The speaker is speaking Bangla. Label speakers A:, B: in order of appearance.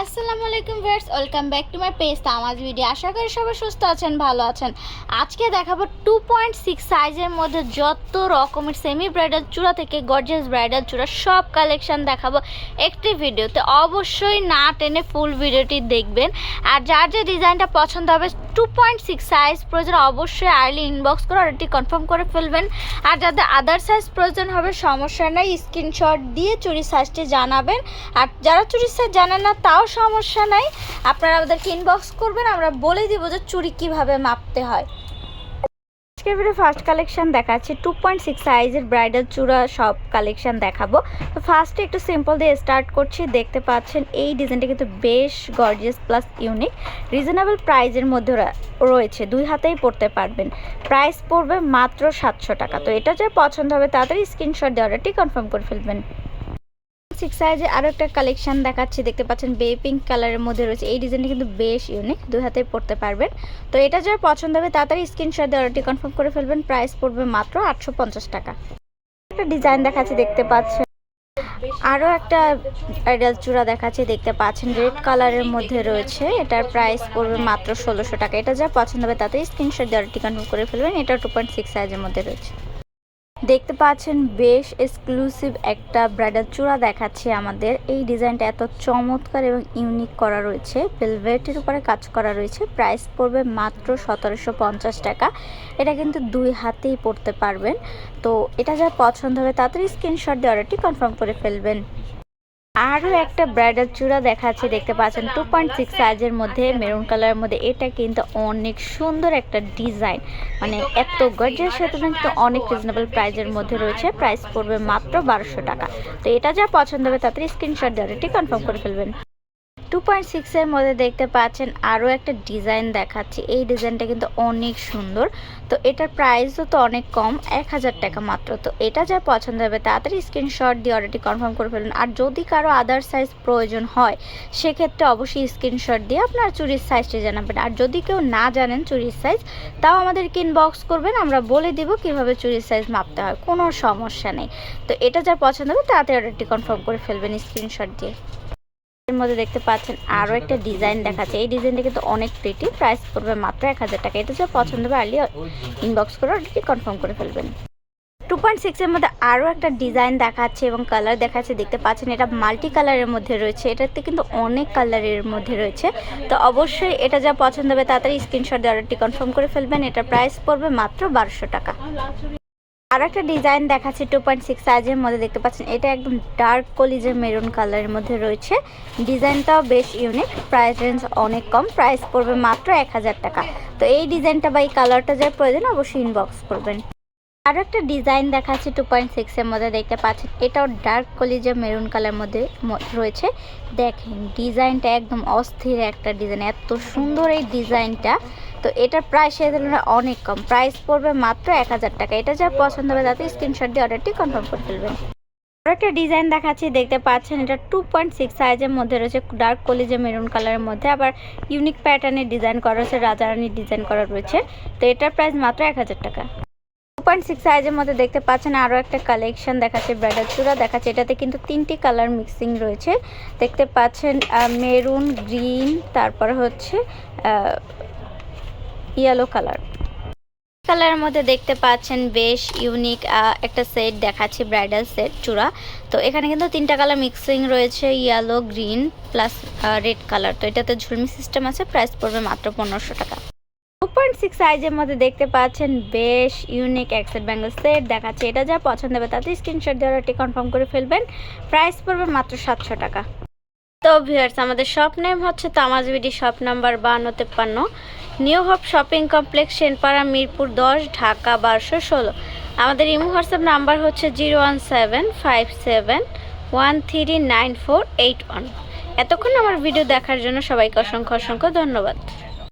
A: আসসালামু আলাইকুম viewers, welcome back to my page তামাজ video. আশা করি সবাই সুস্থ আছেন, ভালো আছেন। আজকে দেখাবো টু পয়েন্ট সিক্স সাইজের মধ্যে যত রকমের সেমি ব্রাইডাল চূড়া থেকে গর্জিয়াস ব্রাইডাল চূড়া, সব কালেকশন দেখাবো একটি ভিডিওতে অবশ্যই না টেনে ফুল ভিডিওটি দেখবেন। আর যার যে ডিজাইনটা পছন্দ হবে টু পয়েন্ট সিক্স সাইজ প্রয়োজন অবশ্যই আর্লি ইনবক্স করে অর্ডারটি কনফার্ম করে ফেলবেন। আর যাদের আদার সাইজ প্রয়োজন হবে, সমস্যা নেই স্ক্রিনশট দিয়ে চুরি সাইজটি জানাবেন। আর যারা চুরি সাইজ জানেন না, তাও সমস্যা নাই। আপনারা আমাদেরকে ইনবক্স করবেন, আমরা বলে দিব যে চুরি কীভাবে মাপতে হয়। আজকের ফার্স্ট কালেকশন দেখাচ্ছি। টু পয়েন্ট সিক্স সাইজের ব্রাইডাল চূড়া সব কালেকশন দেখাবো। তো ফার্স্টে একটু সিম্পল দিয়ে স্টার্ট করছি। দেখতে পাচ্ছেন, এই ডিজাইনটা কিন্তু বেশ গর্জিয়াস প্লাস ইউনিক রিজনেবল প্রাইজের মধ্যে রয়েছে। দুই হাতেই পড়তে পারবেন। প্রাইস পড়বে মাত্র সাতশো টাকা। তো এটা যে পছন্দ হবে, তাড়াতাড়ি স্ক্রিনশট অর্ডারটি কনফার্ম করে ফেলবেন। সিক্স সাইজে আরও একটা কালেকশন দেখাচ্ছি। দেখতে পাচ্ছেন, বে পিঙ্ক কালারের মধ্যে রয়েছে। এই ডিজাইনটা কিন্তু বেশ ইউনিক দুই হাতে পড়তে পারবেন। তো এটা যার পছন্দ হবে, তাড়াতাড়ি স্ক্রিনশট দিয়ে অর্ডারটি কনফার্ম করে ফেলবেন। প্রাইস পড়বে মাত্র আটশো পঞ্চাশ টাকা। একটা ডিজাইন দেখাচ্ছি, দেখতে পাচ্ছেন। আরও একটা ব্রাইডাল চূড়া দেখাচ্ছি, দেখতে পাচ্ছেন। রেড কালারের মধ্যে রয়েছে। এটার প্রাইস পড়বে মাত্র ষোলোশো টাকা। এটা যা পছন্দ হবে তাতেই স্ক্রিনশট দিয়ে অর্ডারটি কনফার্ম করে ফেলবেন। এটা টু পয়েন্ট সিক্স সাইজের মধ্যে রয়েছে। দেখতে পাচ্ছেন বেশ এক্সক্লুসিভ একটা ব্রাইডাল চূড়া দেখাচ্ছে আমাদের। এই ডিজাইনটা এত চমৎকার এবং ইউনিক করা রয়েছে। ভেলভেটের উপরে কাজ করা রয়েছে। প্রাইস পড়বে মাত্র সতেরোশো পঞ্চাশ টাকা। এটা কিন্তু দুই হাতেই পড়তে পারবেন। তো এটা যা পছন্দ হবে, তাড়াতাড়ি স্ক্রিনশট দিয়ে অর্ডারটি কনফার্ম করে ফেলবেন। আরও একটা ব্রাইডাল চূড়া দেখাচ্ছে, দেখতে পাচ্ছেন টু পয়েন্ট সিক্স সাইজের মধ্যে মেরুন কালারের মধ্যে। এটা কিন্তু অনেক সুন্দর একটা ডিজাইন মানে এত গর্জের সাথে কিন্তু অনেক রিজনেবল প্রাইজের মধ্যে রয়েছে। প্রাইস পড়বে মাত্র বারোশো টাকা। তো এটা যা পছন্দ হবে তাদের স্ক্রিনশট দিয়ে অর্ডারটি কনফার্ম করে ফেলবেন। টু পয়েন্ট সিক্সের মধ্যে দেখতে পাচ্ছেন আরও একটা ডিজাইন দেখাচ্ছি। এই ডিজাইনটা কিন্তু অনেক সুন্দর। তো এটার প্রাইসও তো অনেক কম, এক হাজার টাকা মাত্র। তো এটা যা পছন্দ হবে, তাড়াতাড়ি স্ক্রিনশট দিয়ে অর্ডারটি কনফার্ম করে ফেলুন। আর যদি কারও আদার সাইজ প্রয়োজন হয়, সেক্ষেত্রে অবশ্যই স্ক্রিনশট দিয়ে আপনার চুরির সাইজটি জানাবেন। আর যদি কেউ না জানেন চুরির সাইজ তাও আমাদেরকে ইনবক্স করবেন। আমরা বলে দিব কীভাবে চুরির সাইজ মাপতে হয়, কোনো সমস্যা নেই। তো এটা যা পছন্দ হবে, তাড়াতাড়ি অর্ডারটি কনফার্ম করে ফেলবেন স্ক্রিনশট দিয়ে। এর মধ্যে দেখতে পাচ্ছেন আরও একটা ডিজাইন দেখাচ্ছে। এই ডিজাইনটা কিন্তু অনেক প্রিটি প্রাইস পড়বে মাত্র এক হাজার টাকা। এটা যা পছন্দ হবে আর্লি ইনবক্স করে অর্ডারটি কনফার্ম করে ফেলবেন। টু পয়েন্ট সিক্সের মধ্যে আরও একটা ডিজাইন দেখাচ্ছে এবং কালার দেখাচ্ছে। দেখতে পাচ্ছেন এটা মাল্টি কালারের মধ্যে রয়েছে। এটাতে কিন্তু অনেক কালারের মধ্যে রয়েছে। তো অবশ্যই এটা যা পছন্দ হবে, তাড়াতাড়ি স্ক্রিনশট দিয়ে অর্ডারটি কনফার্ম করে ফেলবেন। এটা প্রাইস পড়বে মাত্র বারোশো টাকা। আর একটা ডিজাইন দেখাচ্ছে টু পয়েন্ট সিক্স সাইজের মধ্যে দেখতে পাচ্ছেন। এটা একদম ডার্ক কলিজের মেরুন কালারের মধ্যে রয়েছে। ডিজাইনটাও বেশ ইউনিক প্রাইস রেঞ্জ অনেক কম প্রাইস পড়বে মাত্র এক হাজার টাকা। তো এই ডিজাইনটা বা এই কালারটা যার প্রয়োজন, অবশ্যই ইনবক্স করবেন। আরও একটা ডিজাইন দেখাচ্ছে টু পয়েন্ট সিক্সের মধ্যে দেখতে পাচ্ছেন। এটাও ডার্ক কলিজে মেরুন কালার মধ্যে রয়েছে। দেখেন, ডিজাইনটা একদম অস্থির একটা ডিজাইন। এত সুন্দর এই ডিজাইনটা। তো এটার প্রাইস সেই তুলনায় অনেক কম। প্রাইস পড়বে মাত্র এক হাজার টাকা। এটা যা পছন্দ হবে তাতে স্ক্রিনশট দিয়ে অর্ডারটি কনফার্ম করে ফেলবেন। একটা ডিজাইন দেখাচ্ছি, দেখতে পাচ্ছেন এটা টু পয়েন্ট সিক্স সাইজের মধ্যে রয়েছে ডার্ক কলিজে মেরুন কালারের মধ্যে। আবার ইউনিক প্যাটার্নের ডিজাইন করা রয়েছে, রাজারানির ডিজাইন করা রয়েছে। তো এটার প্রাইস মাত্র এক হাজার টাকা। টু পয়েন্ট সিক্স সাইজের মধ্যে দেখতে পাচ্ছেন আরও একটা কালেকশন দেখাচ্ছে ব্রাইডাল চূড়া দেখাচ্ছে। এটাতে কিন্তু তিনটি কালার মিক্সিং রয়েছে। দেখতে পাচ্ছেন মেরুন গ্রিন তারপর হচ্ছে ইয়েলো কালার কালারের মধ্যে দেখতে পাচ্ছেন বেশ ইউনিক একটা সেট দেখাচ্ছে ব্রাইডাল সেট চূড়া। তো এখানে কিন্তু তিনটা কালার মিক্সিং রয়েছে yellow green plus red colour তো এটাতে ঝুলমি সিস্টেম আছে প্রাইস পড়বে মাত্র পনেরোশো টাকা। টু পয়েন্ট সিক্স সাইজের মধ্যে দেখতে পাচ্ছেন বেশ ইউনিক অ্যাক্সেট ব্যাঙ্গল সেট দেখাচ্ছে। এটা যা পছন্দ হবে তাতে স্ক্রিনশট অর্ডারটি কনফার্ম করে ফেলবেন। প্রাইস পড়বে মাত্র সাতশো টাকা। তো ভিউয়ার্স আমাদের শপ নেম হচ্ছে তামাজবিডি শপ নাম্বার বান্ন তেপ্পান্ন new hop shopping complex Senpara Mirpur দশ, ঢাকা বারোশো ষোলো। আমাদের ইমো হোয়াটসঅ্যাপ নাম্বার হচ্ছে zero one seven five seven one three nine four eight one. এতক্ষণ আমার ভিডিও দেখার জন্য সবাইকে অসংখ্য অসংখ্য ধন্যবাদ।